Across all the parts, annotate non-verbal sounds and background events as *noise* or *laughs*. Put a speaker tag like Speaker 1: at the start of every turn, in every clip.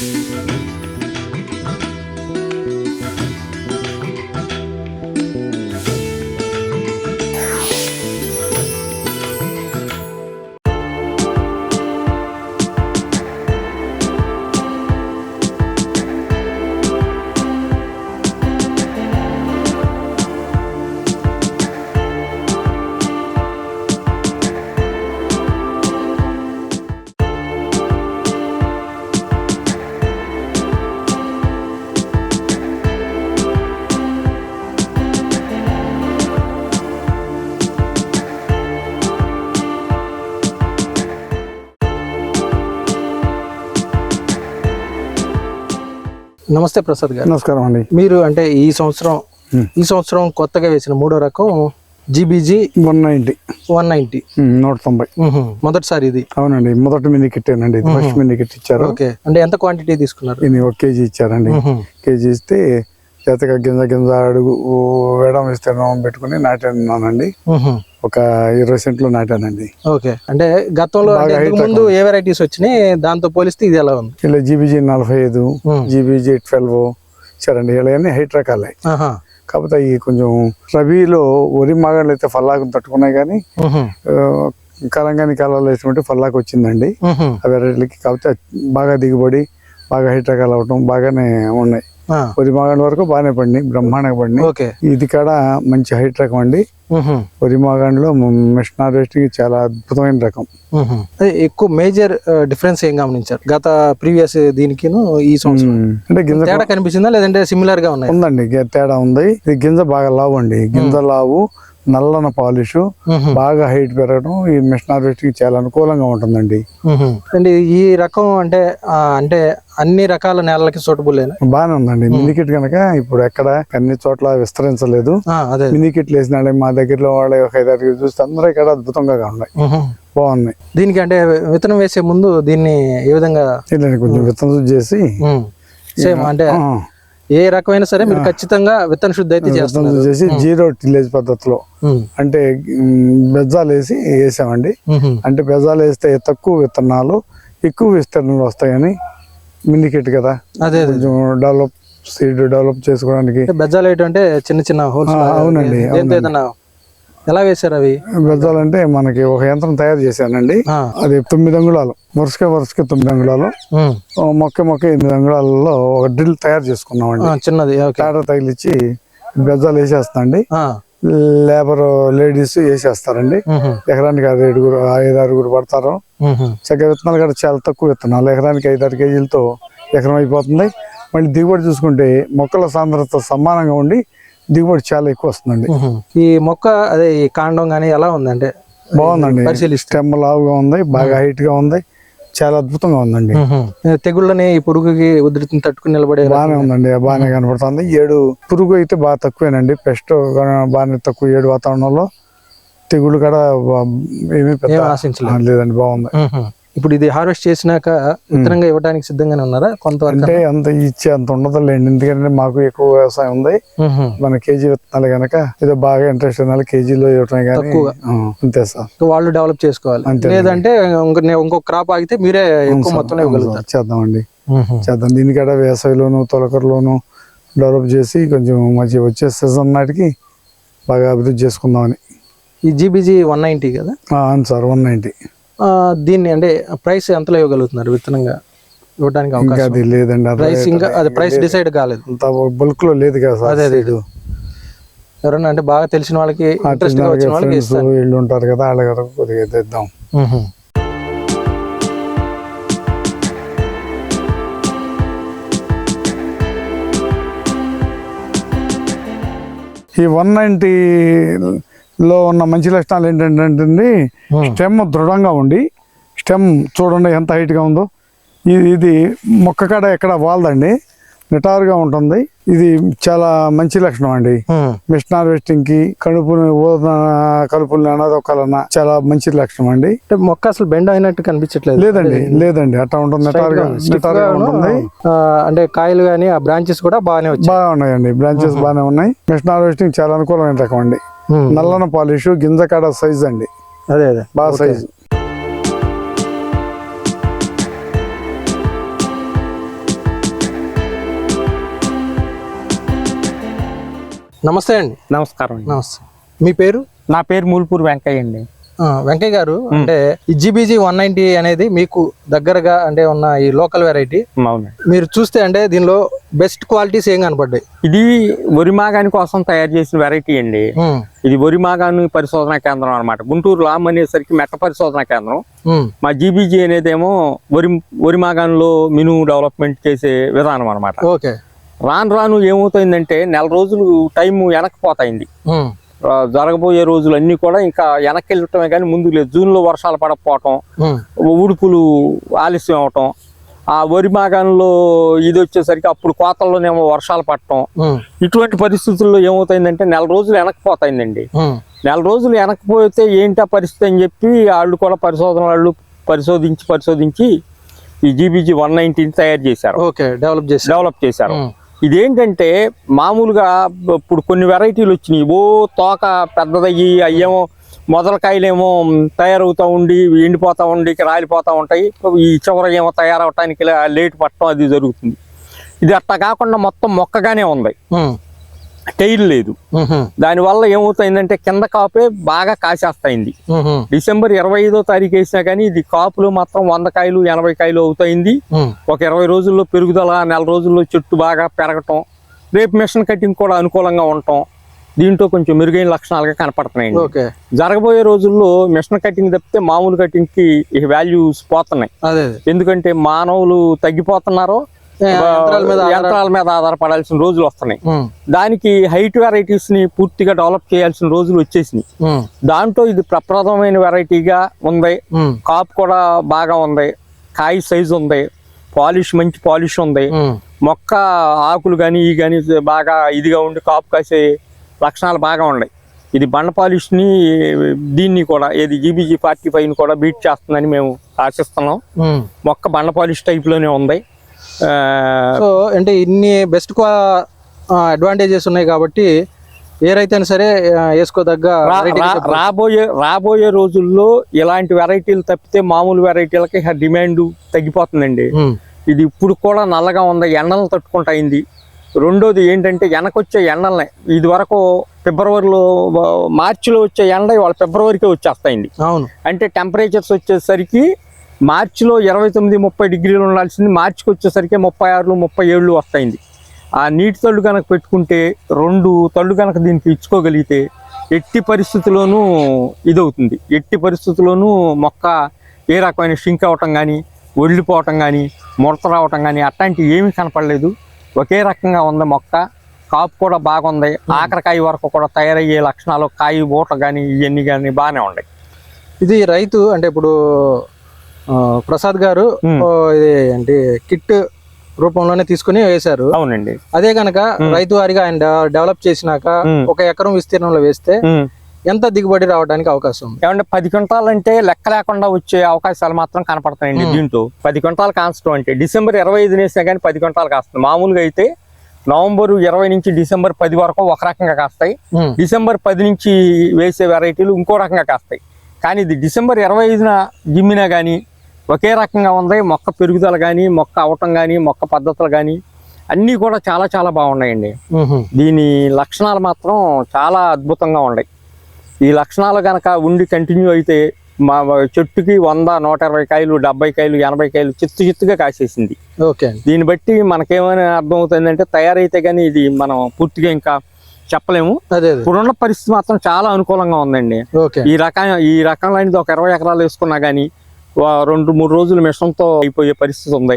Speaker 1: Música నమస్తే ప్రసాద్ గారు.
Speaker 2: నమస్కారం అండి.
Speaker 1: మీరు అంటే ఈ సంవత్సరం. ఈ సంవత్సరం కొత్తగా వేసిన మూడో రకం GBG
Speaker 2: one ninety.
Speaker 1: One ninety
Speaker 2: నూట తొంభై.
Speaker 1: మొదటిసారి ఇది.
Speaker 2: అవునండి మొదటి మినీ కిట్ అండి ఫస్ట్ మినీ కిట్ ఇచ్చారు.
Speaker 1: ఓకే. అంటే ఎంత క్వాంటిటీ తీసుకున్నారు?
Speaker 2: ఇది ఒక కేజీ ఇచ్చారండి. కేజీ ఇస్తే చేతక గింజ గింజ అడుగు వేడం విస్తీర్ణం పెట్టుకుని నాటానండి. ఒక ఇరవై సెంట్లు నాటానండి
Speaker 1: ఓకే అంటే గతంలో ముందు ఏ వెరైటీస్ వచ్చినాయి దాంతో పోలిస్తే ఇది ఎలా ఉంది
Speaker 2: ఇలా జీబీజీ నలభై ఐదు. జీబీజీ ట్వెల్వ్ ఇచ్చారండి ఇలా అన్ని హైట్ రకాలే. కాకపోతే అవి కొంచెం రబీలో వరి మాగాళ్ళు అయితే ఫల్లాకు తట్టుకున్నాయి కానీ కలంగాని కాలాలు వేసినట్టు ఫల్లాకు వచ్చింది
Speaker 1: మ్హూ.
Speaker 2: ఆ వెరైటీలకి కాకపోతే బాగా దిగుబడి బాగా హైట్ రకాలు అవటం బాగానే ఉన్నాయి. వరి మాగాండ వరకు బాగానే పడినాయి బ్రహ్మాండంగా
Speaker 1: ఓకే.
Speaker 2: ఇది కూడా మంచి హైట్ రకం అండి. వరి మాగాండలో మిషన్ హార్వెస్టింగ్ చాలా అద్భుతమైన రకం.
Speaker 1: ఎక్కువ మేజర్ డిఫరెన్స్ ఏం గమనించారు? గత ప్రీవియస్ దీనికిను ఈ సంవత్సరం.
Speaker 2: అంటే గింజ
Speaker 1: తేడా కనిపించిందా లేదంటే సిమిలర్గా ఉన్నాయి?
Speaker 2: ఉందండి తేడా ఉంది. ఇది గింజ బాగా లావు అండి. గింజ లావు నల్లన పాలిష్ బాగా హైట్ పెరగడం ఈ మిషన్ హార్వెస్టింగ్ చాలా అనుకూలంగా ఉంటుందండి.
Speaker 1: అండి ఈ రకం అంటే అంటే అన్ని రకాల నేలలకి సూటబుల్
Speaker 2: బాగానే ఉందండి. మినికిట్ కనుక ఇప్పుడు ఎక్కడ అన్ని చోట్ల విస్తరించలేదు.
Speaker 1: అదే.
Speaker 2: మినికిట్లు వేసిన మా దగ్గరలో వాళ్ళ ఒక ఐదారు చూస్తే అందరూ ఇక్కడ అద్భుతంగా ఉన్నాయి. బాగున్నాయి.
Speaker 1: దీనికి అంటే విత్తనం వేసే ముందు దీన్ని ఏ విధంగా
Speaker 2: కొంచెం విత్తనం చేసి
Speaker 1: సేమ్ అంటే ఏ రకమైనా సరే మీరు ఖచ్చితంగా విత్తన శుద్ధి అయితే చేస్తున్నారు.
Speaker 2: చేసి జీరో టిల్లేజ్ పద్ధతిలో. అంటే బెజ్జాలు వేసి వేసామండి. అంటే బెజ్జాలు వేస్తే తక్కువ విత్తనాలు ఎక్కువ విస్తరణలు వస్తాయని మినికెట్ కదా.
Speaker 1: అదే
Speaker 2: డెవలప్ సీడ్ డెవలప్ చేసుకోవడానికి.
Speaker 1: అంటే బెజ్జాలు ఏంటంటే చిన్న చిన్న హోల్స్
Speaker 2: అవునండి,
Speaker 1: ఎలా వేశారు అవి?
Speaker 2: బెజ్జాలు అంటే మనకి ఒక యంత్రం తయారు చేశానండి. అది తొమ్మిది అంగుళాలు వరుసగా వరుసగా తొమ్మిది అంగుళాలు. మొక్క మొక్క ఎనిమిది అంగుళాలలో ఒక డ్రిల్ తయారు చేసుకున్నామండి.
Speaker 1: చిన్నది
Speaker 2: తాట తగిలిచ్చి బెజ్జాలు వేసేస్తాండి. Labour ladies వేసేస్తారండి. ఎకరానికి ఐదు ఏడుగురు ఐదు ఆరుగురు పడతారు. చక్కగా విత్తనాలు కూడా చాలా తక్కువ విత్తనాలు. ఎకరానికి ఐదు ఆరు కేజీలతో ఎకరం అయిపోతుంది. మళ్ళీ దిగుబడి చూసుకుంటే మొక్కల సాంద్రత సమానంగా ఉండి దిగుబడి చాలా ఎక్కువ వస్తుందండి.
Speaker 1: ఈ మొక్క అదే ఈ కాండం గానీ ఎలా ఉంది అంటే
Speaker 2: బాగుందండి.
Speaker 1: పరిశీలిస్తే.
Speaker 2: స్టెమ్ లావుగా ఉంది బాగా హైట్గా ఉంది చాలా అద్భుతంగా ఉందండి.
Speaker 1: తెగుళ్ళని ఈ పురుగుకి ఉధృతిని తట్టుకుని నిలబడే
Speaker 2: బాగానే ఉందండి బాగానే కనపడుతుంది. ఏడు పురుగు అయితే బాగా తక్కువేనండి. పెస్ట్ బాగానే తక్కువ ఏడు వాతావరణంలో తెగులు కూడా ఏమీ లేదండి బాగుంది.
Speaker 1: ఇప్పుడు ఇది హార్వెస్ట్ చేసినాక విత్తనంగా ఇవ్వడానికి సిద్ధంగానే ఉన్నారా? కొంతవరకు
Speaker 2: అంటే అంత ఇచ్చే అంత ఉండదులేండి. ఎందుకంటే మాకు ఎక్కువ వ్యవసాయం ఉంది. మన కేజీ విత్తనాలు కనుక ఏదో బాగా ఇంట్రెస్ట్ ఉన్న కేజీలో ఇవ్వటమే కానీ అంతే సార్.
Speaker 1: వాళ్ళు డెవలప్ చేసుకోవాలి. లేదంటే ఇంకో ఇంకో క్రాప్ ఆగితే మీరే ఎక్కువ మొత్తంలో ఇవ్వగలుగుతారు.
Speaker 2: చేద్దామండి. చేద్దాం. దీనికడ వేసవిలోను తొలకరలోను డెవలప్ చేసి కొంచెం మంచి వచ్చే సీజన్ నాటికి బాగా అభివృద్ధి చేసుకుందామని.
Speaker 1: ఈ జీబీజీ వన్ నైన్టీ కదా?
Speaker 2: అవును సార్ వన్ నైంటీ
Speaker 1: దీన్ని అంటే ప్రైస్ ఎంతలో ఇవ్వగలుగుతున్నారు విత్తనంగా? ఇవ్వడానికి అవకాశం
Speaker 2: అది లేదండి
Speaker 1: ప్రైస్ ఇంకా అది ప్రైస్ డిసైడ్ కాలేదు.
Speaker 2: అంత బల్క్లో లేదు కదా
Speaker 1: అదే అదే. ఎవరన్నా అంటే బాగా తెలిసిన వాళ్ళకి ఇంట్రెస్ట్ వచ్చిన వాళ్ళకి
Speaker 2: వీళ్ళు ఉంటారు కదా వాళ్ళ కదా కొద్దిగా తెద్దాం.
Speaker 1: మ్హూ.
Speaker 2: ఈ వన్ లో ఉన్న మంచి లక్షణాలు ఏంటంటే
Speaker 1: Hmm.
Speaker 2: స్టెమ్ దృఢంగా ఉండి స్టెమ్ చూడండి ఎంత height గా ఉందో. ఇది ఇది మొక్క కాడ ఎక్కడ వాలదండి నిటారుగా ఉంటుంది. ఇది చాలా మంచి లక్షణం అండి.
Speaker 1: మ్మ్.
Speaker 2: మిషన్ హార్వెస్టింగ్కి కడుపు కలుపులు అనదొక్కాలన్న చాలా మంచి లక్షణం అండి.
Speaker 1: మొక్క అసలు బెండ్ అయినట్టు కనిపించట్లేదు.
Speaker 2: లేదండి లేదండి. అట్లా ఉంటుంది నిటారుగా నిటారుగా ఉంటుంది.
Speaker 1: అంటే కాయలు కానీ ఆ బ్రాంచెస్ కూడా బాగానే
Speaker 2: బాగా ఉన్నాయండి బ్రాంచెస్ బాగానే ఉన్నాయి. మిషన్ హార్వెస్టింగ్ చాలా అనుకూలమైన రకం అండి.
Speaker 1: Hmm.
Speaker 2: నల్లన పాలిష్ గింజ కాడ సైజ్ అండి.
Speaker 1: అదే అదే.
Speaker 2: బాగా సైజ్
Speaker 1: నమస్తే అండి.
Speaker 3: నమస్కారం
Speaker 1: నమస్తే. మీ పేరు?
Speaker 3: నా పేరు మూల్పూర్ వెంకయ్య అండి.
Speaker 1: వెంకయ్య గారు అంటే ఈ జీబీజీ వన్ నైన్టీ అనేది మీకు దగ్గరగా అంటే ఉన్న ఈ లోకల్ వెరైటీ మీరు చూస్తే అంటే దీనిలో బెస్ట్ క్వాలిటీస్ ఏం కనపడ్డాయి?
Speaker 3: ఇది వరి మాగాని కోసం తయారు చేసిన వెరైటీ అండి. ఇది వరి మాగాని పరిశోధనా కేంద్రం అన్నమాట. గుంటూరు లామ్ అనేసరికి మెట్ట పరిశోధనా కేంద్రం. మా జీబీజీ అనేదేమో వరి వరి మాగానిలో మిను డెవలప్మెంట్ చేసే విధానం అన్నమాట.
Speaker 1: ఓకే.
Speaker 3: రాను రాను ఏమవుతుందంటే నెల రోజులు టైం వెనక్కిపోతాయింది జరగబోయే రోజులు అన్నీ కూడా ఇంకా వెనక్కి వెళ్ళటమే కానీ ముందు లేదు. జూన్లో వర్షాలు పడకపోవటం ఉడుపులు ఆలస్యం అవటం ఆ వరి మాగాన్లో ఇది వచ్చేసరికి అప్పుడు కోతల్లోనేమో వర్షాలు పడటం.
Speaker 1: ఉమ్,
Speaker 3: ఇటువంటి పరిస్థితుల్లో ఏమవుతాయిందంటే నెల రోజులు వెనక్కిపోతాయిందండి
Speaker 1: ఉమ్,
Speaker 3: నెల రోజులు వెనక్కిపోతే ఏంటి ఆ పరిస్థితి అని చెప్పి వాళ్ళు కూడా పరిశోధన వాళ్ళు పరిశోధించి పరిశోధించి ఈ జీబీజీ వన్ నైన్టీన్ తయారు చేశారు.
Speaker 1: ఓకే డెవలప్ చేసి
Speaker 3: డెవలప్ చేశారు. ఇదేంటంటే మామూలుగా ఇప్పుడు కొన్ని వెరైటీలు వచ్చినాయి. ఓ తోక పెద్దదయ్యి అయ్యేమో మొదలకాయలేమో తయారవుతూ ఉండి ఎండిపోతూ ఉండి రాలిపోతూ ఉంటాయి. ఈ చివర ఏమో తయారవటానికి లేట్ పట్టడం అది జరుగుతుంది. ఇది అట్లా కాకుండా మొత్తం మొక్కగానే ఉంది. టైల్ లేదు. దానివల్ల ఏమవుతుందంటే కింద కాపే బాగా కాసేస్తాయింది. డిసెంబర్ ఇరవై ఐదో తారీఖు వేసినా కానీ ఇది కాపులు మాత్రం వంద కాయలు ఎనభై కాయలు అవుతాయింది. ఒక ఇరవై రోజుల్లో పెరుగుదల నెల రోజుల్లో చెట్టు బాగా పెరగటం రేపు మిషన్ కటింగ్ కూడా అనుకూలంగా ఉండటం దీంట్లో కొంచెం మెరుగైన లక్షణాలుగా కనపడుతున్నాయండి
Speaker 1: ఓకే.
Speaker 3: జరగబోయే రోజుల్లో మిషన్ కటింగ్ తప్పితే మామూలు కటింగ్కి ఈ వాల్యూస్ పోతున్నాయి. ఎందుకంటే మానవులు తగ్గిపోతున్నారు
Speaker 1: యంత్రాల మీద ఆధార-
Speaker 3: యంత్రాల మీద ఆధారపడాల్సిన రోజులు వస్తున్నాయి. దానికి హైట్ వెరైటీస్ని పూర్తిగా డెవలప్ చేయాల్సిన రోజులు వచ్చేసినాయి. దాంట్లో ఇది ప్రప్రదమైన వెరైటీగా ఉంది. కాపు కూడా బాగా ఉంది. కాయ సైజు ఉంది. పాలిష్ మంచి పాలిష్ ఉంది. మొక్క ఆకులు కానీ ఈ కానీ బాగా ఇదిగా ఉండి కాపు కాసే లక్షణాలు బాగా ఉన్నాయి. ఇది బండ పాలిష్ని దీన్ని కూడా ఏది జీబీజీ ఫార్టీ ఫైవ్ని కూడా బీట్ చేస్తుందని మేము ఆశిస్తున్నాం. మొక్క బండ పాలిష్ టైప్లోనే ఉంది. ఆ,
Speaker 1: సో అంటే ఇన్ని బెస్ట్ అడ్వాంటేజెస్ ఉన్నాయి కాబట్టి ఏ రైతైనా సరే వేసుకోదగ్గ.
Speaker 3: రాబోయే రాబోయే రోజుల్లో ఇలాంటి వెరైటీలు తప్పితే మామూలు వెరైటీలకి డిమాండ్ తగ్గిపోతుందండి. ఇది ఇప్పుడు కూడా నల్లగా ఉంది ఎండలను తట్టుకుంటాయింది రెండోది ఏంటంటే వెనకొచ్చే ఎండల్ని ఇది వరకు ఫిబ్రవరిలో మార్చిలో వచ్చే ఎండ ఇవాళ ఫిబ్రవరికే వచ్చేస్తాయింది
Speaker 1: అవును.
Speaker 3: అంటే టెంపరేచర్స్ వచ్చేసరికి మార్చిలో ఇరవై తొమ్మిది ముప్పై డిగ్రీలు ఉండాల్సింది. మార్చికి వచ్చేసరికి ముప్పై ఆరులు ముప్పై ఏళ్ళు వస్తాయింది. ఆ నీటి తళ్ళు కనుక పెట్టుకుంటే రెండు తళ్ళు కనుక దీనికి ఇచ్చుకోగలిగితే ఎట్టి పరిస్థితుల్లోనూ ఇదవుతుంది. ఎట్టి పరిస్థితుల్లోనూ మొక్క ఏ రకమైన షింక్ అవటం కానీ ఒళ్ళిపోవటం కానీ ముడత రావటం కానీ అట్లాంటివి ఏమీ కనపడలేదు. ఒకే రకంగా ఉంది మొక్క. కాపు కూడా బాగుంది. ఆఖరికాయ వరకు కూడా తయారయ్యే లక్షణాలు కాయ ఊట కానీ ఇవన్నీ కానీ బాగానే ఉన్నాయి.
Speaker 1: ఇది రైతు అంటే ఇప్పుడు ప్రసాద్ గారు ఇది అంటే కిట్ రూపంలోనే తీసుకుని వేశారు.
Speaker 3: అవునండి.
Speaker 1: అదే కనుక రైతు వారిగా ఆయన డెవ- డెవలప్ చేసినాక. ఒక ఎకరం విస్తీర్ణంలో వేస్తే. ఎంత దిగుబడి రావడానికి అవకాశం ఉంది?
Speaker 3: ఏమంటే పది క్వింటాలంటే లెక్క లేకుండా వచ్చే అవకాశాలు మాత్రం కనపడతాయండి దీంట్లో పది క్వింటాలు కాన్స్టం అంటే డిసెంబర్ ఇరవై ఐదు వేసినా కానీ పది క్వింటాలు కాస్తుంది. మామూలుగా అయితే నవంబర్ ఇరవై నుంచి డిసెంబర్ పది వరకు ఒక రకంగా కాస్తాయి. డిసెంబర్ పది నుంచి వేసే వెరైటీలు ఇంకో రకంగా కాస్తాయి. కానీ ఇది డిసెంబర్ ఇరవై ఐదున జిమ్మినా కానీ ఒకే రకంగా ఉంది. మొక్క పెరుగుదల కానీ మొక్క అవటం కానీ మొక్క పద్ధతులు కానీ అన్నీ కూడా చాలా చాలా బాగున్నాయండి. దీని లక్షణాలు మాత్రం చాలా అద్భుతంగా ఉన్నాయి. ఈ లక్షణాలు కనుక ఉండి కంటిన్యూ అయితే మా చెట్టుకి వంద నూట ఇరవై కాయలు డెబ్బై కాయలు ఎనభై కాయలు చిత్తు చిత్తుగా కాసేసింది.
Speaker 1: ఓకే
Speaker 3: దీన్ని బట్టి మనకేమైనా అర్థమవుతుందంటే తయారైతే కానీ ఇది మనం పూర్తిగా ఇంకా చెప్పలేము.
Speaker 1: అదే
Speaker 3: ఇప్పుడున్న పరిస్థితి మాత్రం చాలా అనుకూలంగా ఉందండి. ఈ రకం ఈ రకంలాంటిది ఒక ఇరవై ఎకరాలు వేసుకున్నా కానీ రెండు మూడు రోజులు మిషన్తో అయిపోయే పరిస్థితి ఉంది.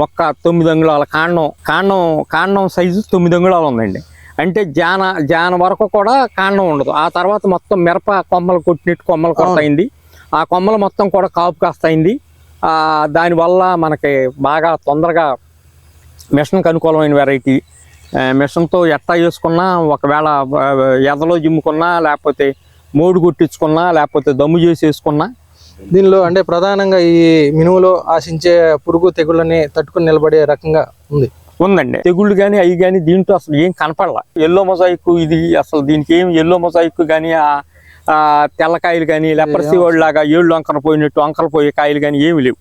Speaker 3: మొక్క తొమ్మిది అంగుళాల కాండం కాండం కాండం సైజు తొమ్మిది అంగుళాలు ఉందండి. అంటే జాన జాన వరకు కూడా కాండం ఉండదు. ఆ తర్వాత మొత్తం మిరప కొమ్మలు కొట్టినట్టు కొమ్మలు కొడతాయింది. ఆ కొమ్మలు మొత్తం కూడా కాపు కాస్తాయింది. ఆ దానివల్ల మనకి బాగా తొందరగా మిషన్కి అనుకూలమైన వెరైటీ మిషన్తో ఎట్టా చేసుకున్నా ఒకవేళ ఎదలో జిమ్ముకున్నా లేకపోతే మోడు కొట్టించుకున్నా లేకపోతే దమ్ము చేసి వేసుకున్నా
Speaker 1: దీనిలో అంటే ప్రధానంగా ఈ మినుములో ఆశించే పురుగు తెగుళ్ళని తట్టుకుని నిలబడే రకంగా ఉంది.
Speaker 3: ఉందండి. తెగుళ్ళు కానీ అవి కానీ దీంట్లో అసలు ఏం కనపడలా. ఎల్లో మొజాయిక్ ఇది అసలు దీనికి ఏం ఎల్లో మొజాయిక్ కానీ ఆ తెల్లకాయలు కానీ లెపర్సీ లాగా ఏళ్ళు వంకర పోయినట్టు వంకర పోయే కాయలు కానీ ఏమి లేవు.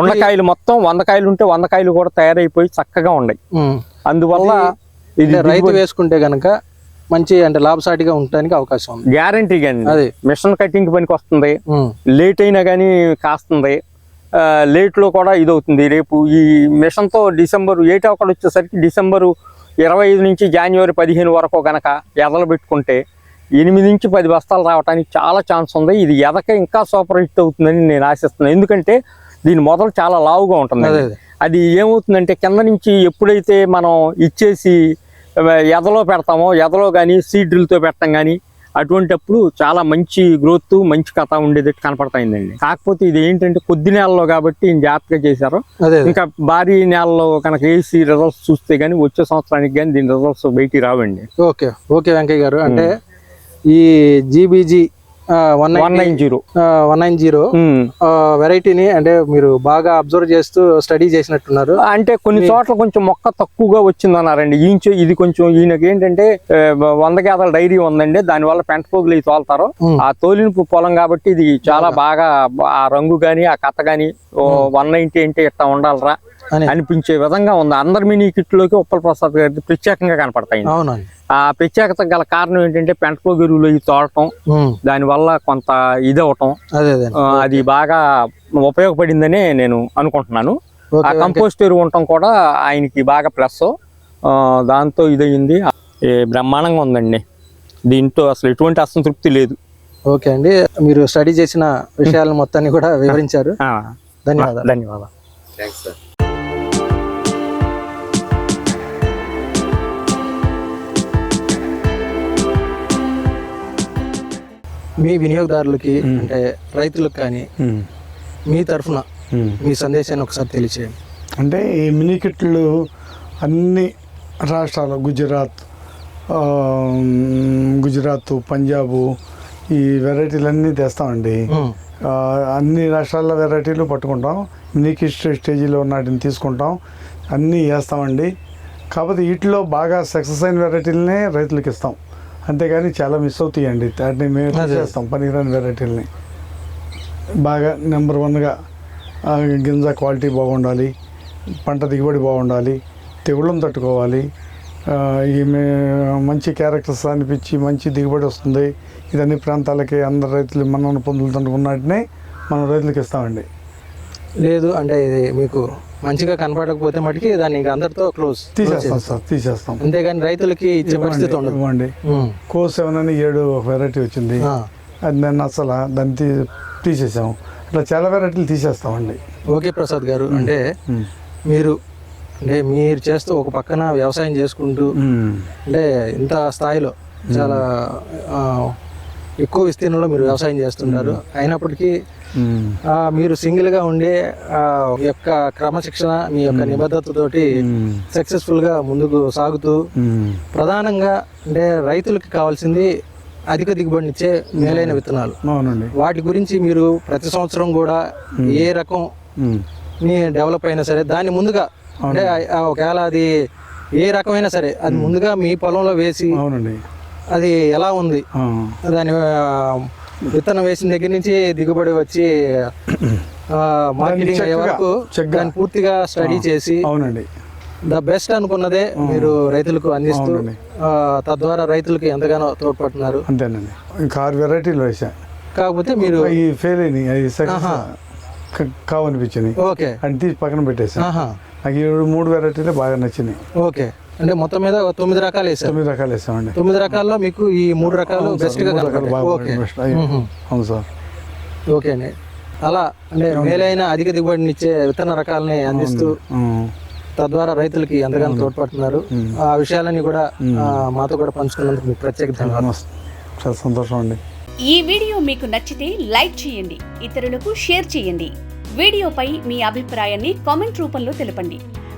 Speaker 3: ఉన్న కాయలు మొత్తం వంద కాయలు ఉంటే వంద కాయలు కూడా తయారైపోయి చక్కగా ఉన్నాయి. అందువల్ల ఇది
Speaker 1: రైతు వేసుకుంటే గనక మంచి అంటే లాభసాటిగా ఉండడానికి అవకాశం ఉంది.
Speaker 3: గ్యారంటీగా
Speaker 1: అది.
Speaker 3: మిషన్ కటింగ్ పనికి వస్తుంది. లేట్ అయినా కానీ కాస్తుంది. ఆ, లేట్లో కూడా ఇది అవుతుంది రేపు ఈ మిషన్తో డిసెంబర్ ఏటో ఒకటి వచ్చేసరికి డిసెంబరు ఇరవై ఐదు నుంచి జనవరి పదిహేను వరకు గనక ఎదలు పెట్టుకుంటే ఎనిమిది నుంచి పది బస్తాలు రావడానికి చాలా ఛాన్స్ ఉంది. ఇది ఎదక ఇంకా సూపర్ హిట్ అవుతుందని నేను ఆశిస్తున్నాను. ఎందుకంటే దీని మొదలు చాలా లావుగా ఉంటుంది
Speaker 1: అదే
Speaker 3: ఏమవుతుందంటే కింద నుంచి ఎప్పుడైతే మనం ఇచ్చేసి ఎదలో పెడతామో ఎదలో కానీ సీడ్రిల్తో పెట్టడం కానీ అటువంటప్పుడు చాలా మంచి గ్రోత్ మంచి కథ ఉండేది కనపడతాయిందండి. కాకపోతే ఇది ఏంటంటే కొద్ది నెలలో కాబట్టి జాగ్రత్తగా చేశారు. ఇంకా భారీ నెలలో కనుక వేసి రిజల్ట్స్ చూస్తే కానీ వచ్చే సంవత్సరానికి కానీ దీని రిజల్ట్స్ బయటికి రావండి.
Speaker 1: ఓకే ఓకే వెంకయ్య గారు. అంటే ఈ GBG one
Speaker 3: one nine zero
Speaker 1: one nine zero వెరైటీని అంటే మీరు బాగా అబ్జర్వ్ చేస్తూ స్టడీ చేసినట్టున్నారు.
Speaker 3: అంటే కొన్ని చోట్ల కొంచెం మొక్క తక్కువగా వచ్చింది అన్నారండి ఈంచు ఇది కొంచెం ఈయనకి ఏంటంటే వంద గేదల డైరీ ఉందండి. దాని వల్ల పెంట పోగులు ఇవి తోలుతారు.
Speaker 1: ఉమ్.
Speaker 3: ఆ తోలిన పొలం కాబట్టి ఇది చాలా బాగా ఆ రంగు గాని ఆ కథ గాని వన్ నైన్టీ అంటే ఇట్లా ఉండాలరా. అనిపించే విధంగా ఉంది. అందరి మినీ కిట్లోకి ఉప్పల్ ప్రసాద్ గారి ప్రత్యేకంగా కనపడతాయి
Speaker 1: అవునండి.
Speaker 3: ఆ ప్రత్యేకత గల కారణం ఏంటంటే పెంట పోగులు ఇవి తోడటం
Speaker 1: ఉమ్,
Speaker 3: దాని వల్ల కొంత ఇది అవటం
Speaker 1: అదే అదే.
Speaker 3: ఆ, అది బాగా ఉపయోగపడిందనే నేను అనుకుంటున్నాను. ఆ కంపోస్ట్ ఎరువు ఉండటం కూడా ఆయనకి బాగా ప్లస్. దాంతో ఇదయింది ఏ బ్రహ్మాండంగా ఉందండి. దీంతో అసలు ఎటువంటి అసంతృప్తి లేదు.
Speaker 1: ఓకే అండి. మీరు స్టడీ చేసిన విషయాలను మొత్తాన్ని కూడా *laughs* వివరించారు.
Speaker 3: ఆ,
Speaker 1: ధన్యవాదాలు.
Speaker 3: ధన్యవాదాలు.
Speaker 1: మీ వినియోగదారులకి అంటే రైతులకు కానీ మీ తరఫున మీ సందేశాన్ని ఒకసారి తెలియచేయండి.
Speaker 2: అంటే ఈ మినీ కిట్లు అన్ని రాష్ట్రాలు గుజరాత్ గుజరాత్ పంజాబు ఈ వెరైటీలన్నీ తెస్తామండి. అన్ని రాష్ట్రాల వెరైటీలు పట్టుకుంటాం. మినీ కిట్ స్టేజీలో వాటిని తీసుకుంటాం. అన్నీ వేస్తామండి. కాకపోతే వీటిలో బాగా సక్సెస్ అయిన వెరైటీలనే రైతులకు ఇస్తాం. అంతేగాని చాలా మిస్ అవుతాయండి. వాటిని మేము. చేస్తాం పనికిరాని వెరైటీలని బాగా నెంబర్ వన్గా గింజ క్వాలిటీ బాగుండాలి పంట దిగుబడి బాగుండాలి తెగుళ్ళను తట్టుకోవాలి ఆ, ఈ మే- మంచి క్యారెక్టర్స్ అనిపించి మంచి దిగుబడి వస్తుంది. ఇది అన్ని ప్రాంతాలకి అందరు రైతులు మన్నన పొందుతుంటున్నట్టునే మనం రైతులకు ఇస్తామండి.
Speaker 1: లేదు అంటే ఇది మీకు మంచిగా కనపడకపోతే మటుకి దాన్ని అందరితో క్లోజ్
Speaker 2: తీసేస్తాం సార్ తీసేస్తాం.
Speaker 1: అంతేగాని రైతులకి ఇచ్చే పరిస్థితి ఉండదు.
Speaker 2: ఇవ్వండి. కో సెవెన్ అని ఏడు ఒక వెరైటీ వచ్చింది. అది నేను అసలు దాన్ని తీ తీసేసాం. ఇట్లా చాలా వెరైటీలు తీసేస్తామండి.
Speaker 1: ఓకే ప్రసాద్ గారు అంటే మీరు అంటే మీరు చేస్తూ ఒక పక్కన వ్యవసాయం చేసుకుంటూ అంటే ఇంత స్థాయిలో చాలా ఎక్కువ విస్తీర్ణంలో మీరు వ్యవసాయం చేస్తున్నారు. అయినప్పటికీ మీరు సింగిల్గా ఉండి ఆ, మీ యొక్క క్రమశిక్షణ మీ యొక్క నిబద్ధతతోటి సక్సెస్ఫుల్గా ముందుకు సాగుతూ ప్రధానంగా అంటే రైతులకి కావాల్సింది అధిక దిగుబడినిచ్చే మేలైన విత్తనాలు.
Speaker 2: అవునండి.
Speaker 1: వాటి గురించి మీరు ప్రతి సంవత్సరం కూడా ఏ రకం ని డెవలప్ అయినా సరే దాన్ని ముందుగా అంటే ఒకవేళ అది ఏ రకమైనా సరే అది ముందుగా మీ పొలంలో వేసి
Speaker 2: అవునండి.
Speaker 1: అది ఎలా ఉంది. దాని విత్తనం వేసిన దగ్గర నుంచి దిగుబడి వచ్చి మార్కెటింగ్ అయ్యే వరకు దాన్ని పూర్తిగా స్టడీ చేసి
Speaker 2: అవునండి.
Speaker 1: ద బెస్ట్ అనుకున్నదే మీరు రైతులకు అందిస్తూ తద్వారా రైతులకు ఎంతగానో తోడ్పడుతున్నారు.
Speaker 2: అంతేనండి. ఇంకా ఆరు వెరైటీలు వేసా
Speaker 1: కాకపోతే మీరు
Speaker 2: అవి ఫెయిల్ అయినాయి. కావనిపించినాయి.
Speaker 1: ఓకే.
Speaker 2: అని తీసి పక్కన పెట్టేసా నాకు ఈ మూడు వెరైటీలే బాగా నచ్చినాయి.
Speaker 1: ఓకే. అంటే మొత్తం మీద తొమ్మిది రకాలు వేసారు
Speaker 2: తొమ్మిది రకాలు వేసామండి.
Speaker 1: తొమ్మిది రకాల్లో మీకు ఈ మూడు రకాలు
Speaker 2: బెస్ట్గా
Speaker 1: ఓకే.
Speaker 2: అవును సార్.
Speaker 1: ఓకే అండి. అలా అంటే మేలైన అధిక దిగుబడినిచ్చే విత్తన రకాలని అందిస్తూ. తద్వారా రైతులకి ఎంతగానో తోడ్పడుతున్నారు. ఆ విషయాలన్నీ కూడా మాతో కూడా పంచుకున్నందుకు మీకు ప్రత్యేక ధన్యవాదాలు.
Speaker 2: సంతోషం అండి.
Speaker 4: ఈ వీడియో మీకు నచ్చితే లైక్ చేయండి ఇతరులకు షేర్ చేయండి. వీడియోపై మీ అభిప్రాయాన్ని కామెంట్ రూపంలో తెలపండి.